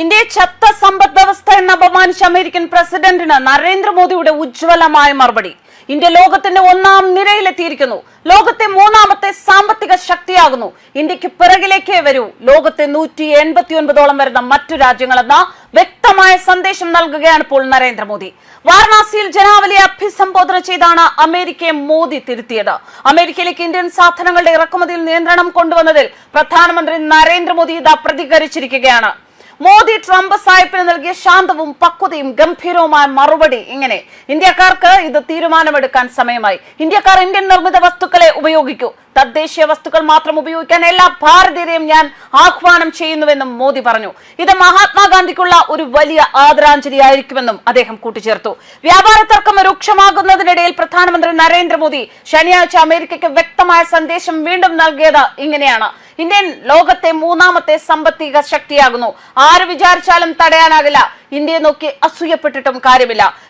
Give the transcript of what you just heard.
ഇന്ത്യയെ ചത്ത സമ്പദ് വ്യവസ്ഥ എന്ന് അപമാനിച്ച അമേരിക്കൻ പ്രസിഡന്റിന് നരേന്ദ്രമോദിയുടെ ഉജ്ജ്വലമായ മറുപടി. ഇന്ത്യ ലോകത്തിന്റെ ഒന്നാം നിരയിലെത്തിയിരിക്കുന്നു. ലോകത്തെ മൂന്നാമത്തെ സാമ്പത്തിക ശക്തിയാകുന്നു. ഇന്ത്യയ്ക്ക് പിറകിലേക്കേ വരൂ. ലോകത്തെ നൂറ്റി എൺപത്തി ഒൻപതോളം വരുന്ന മറ്റു രാജ്യങ്ങളെന്ന വ്യക്തമായ സന്ദേശം നൽകുകയാണ് ഇപ്പോൾ നരേന്ദ്രമോദി. വാരണാസിയിൽ ജനാവലിയെ അഭിസംബോധന ചെയ്താണ് അമേരിക്കയെ മോദി തിരുത്തിയത്. അമേരിക്കയിലേക്ക് ഇന്ത്യൻ സാധനങ്ങളുടെ ഇറക്കുമതിയിൽ നിയന്ത്രണം കൊണ്ടുവന്നതിൽ പ്രധാനമന്ത്രി നരേന്ദ്രമോദി ഇതാ പ്രതികരിച്ചിരിക്കുകയാണ്. മോദി ട്രംപ് സാഹിബിന് നൽകിയ ശാന്തവും പക്വതയും ഗംഭീരവുമായ മറുപടി ഇങ്ങനെ. ഇന്ത്യക്കാർക്ക് ഇത് തീരുമാനമെടുക്കാൻ സമയമായി. ഇന്ത്യക്കാർ ഇന്ത്യൻ നിർമ്മിത വസ്തുക്കളെ ഉപയോഗിക്കൂ. തദ്ദേശീയ വസ്തുക്കൾ മാത്രം ഉപയോഗിക്കാൻ എല്ലാ ഭാരതീയരെയും ഞാൻ ആഹ്വാനം ചെയ്യുന്നുവെന്നും മോദി പറഞ്ഞു. ഇത് മഹാത്മാഗാന്ധിക്കുള്ള ഒരു വലിയ ആദരാഞ്ജലി ആയിരിക്കുമെന്നും അദ്ദേഹം കൂട്ടിച്ചേർത്തു. വ്യാപാര തർക്കം രൂക്ഷമാകുന്നതിനിടയിൽ പ്രധാനമന്ത്രി നരേന്ദ്രമോദി ശനിയാഴ്ച അമേരിക്കയ്ക്ക് വ്യക്തമായ സന്ദേശം വീണ്ടും നൽകിയത് ഇങ്ങനെയാണ്. ഇന്ത്യൻ ലോകത്തെ മൂന്നാമത്തെ സാമ്പത്തിക ശക്തിയാകുന്നു. ആര് വിചാരിച്ചാലും തടയാനാകില്ല. ഇന്ത്യയെ നോക്കി അസൂയപ്പെട്ടിട്ടും കാര്യമില്ല.